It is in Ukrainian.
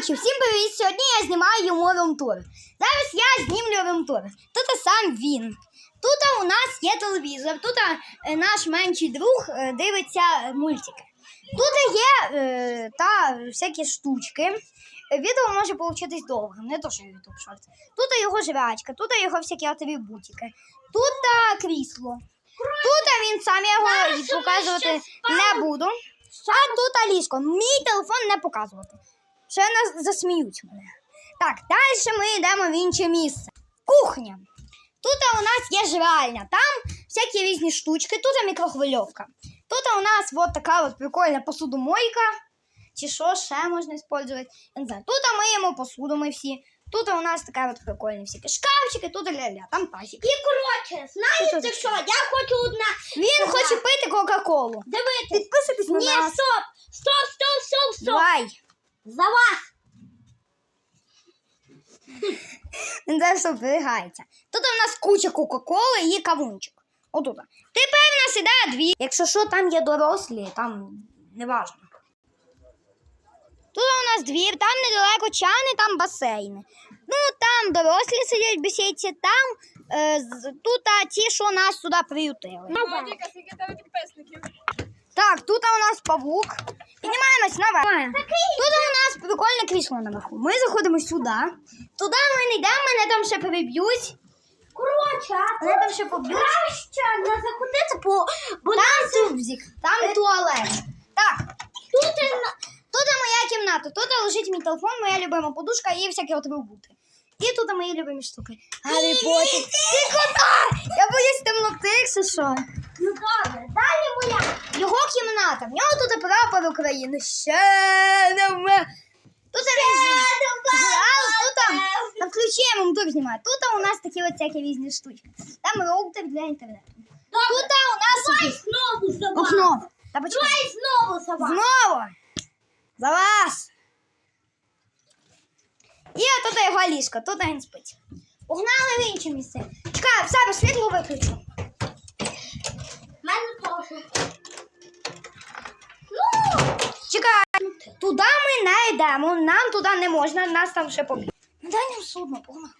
Коротше, всім привіт! Сьогодні я знімаю йому румтур. Зараз я знімлю румтур. Тут сам він. Тут у нас є телевізор, тут е, наш менший друг е, дивиться мультики. Тут є е, та всякі штучки. Е, Відео може получитись довгим, не то, що YouTube Shorts. Тут його жрачка, тут його всякі атові бутики, тут крісло. Тут він сам я його показувати не буду. А тут ліжко. Мій телефон не показувати. Ще нас засміють мене. Так, далі ми йдемо в інше місце. Кухня. Тут у нас є жральня, там всякі різні штучки, тут мікрохвильовка. Тут у нас вот така от прикольна посудомойка. Чи що ще можна використовувати? Я не знаю. Тут миємо посуду ми всі. Тут у нас така от прикольні всякі шкафчики, тут ля-ля, там тазик. І коротше, знаєте Що що? Я хочу одна. Він хоче пити Кока-Колу. Дивитись. Підписуйтесь на Ні, нас. стоп! Стоп, стоп, стоп, стоп! Давай. За вас! Він зараз оберігається. Тут у нас куча Кока-Коли і кавунчик. Отут. Тепер у нас іде дві. Якщо що, там є дорослі, там не важно. Тут у нас двір, там недалеко чани, там басейни. Ну, там дорослі сидять в бесідці, там е, з- тут а, ті, що нас туди приютили. Владіка, скільки тебе підписників? Так, тут у нас павук. Піднімаємось наверх. Тут у прикольне крісло наверху. Ми заходимо сюди. Туди ми не йдемо, мене там ще переб'ють. Коротше, Мене там ще поб'ють. краще не заходити, бо, бо Там тубзик, там туалет. Так, тут тут моя кімната, тут лежить мій телефон, моя любима подушка і всякі от бути. І тут мої любимі штуки. Гаррі Поттер. Ти? Я боюсь темноти, якщо що. Ну добре, далі моя. Його кімната. В нього тут прапор України. Ще не вмер. Тут тут там на включаємо мотор знімає. Тут у нас такі от всякі різні штучки. Там роутер для інтернету. Тут у нас Давай знову за вас. окно. Та почекай. Давай знову за вас. Знову! За вас! І тут його ліжко, тут він спить. Погнали в інше місце. Чекай, в себе світло виключу. Мене теж. Ну, Чекай. Туди ми не йдемо, нам туди не можна, нас там ще поб'ють. Дай нам судно, погнали.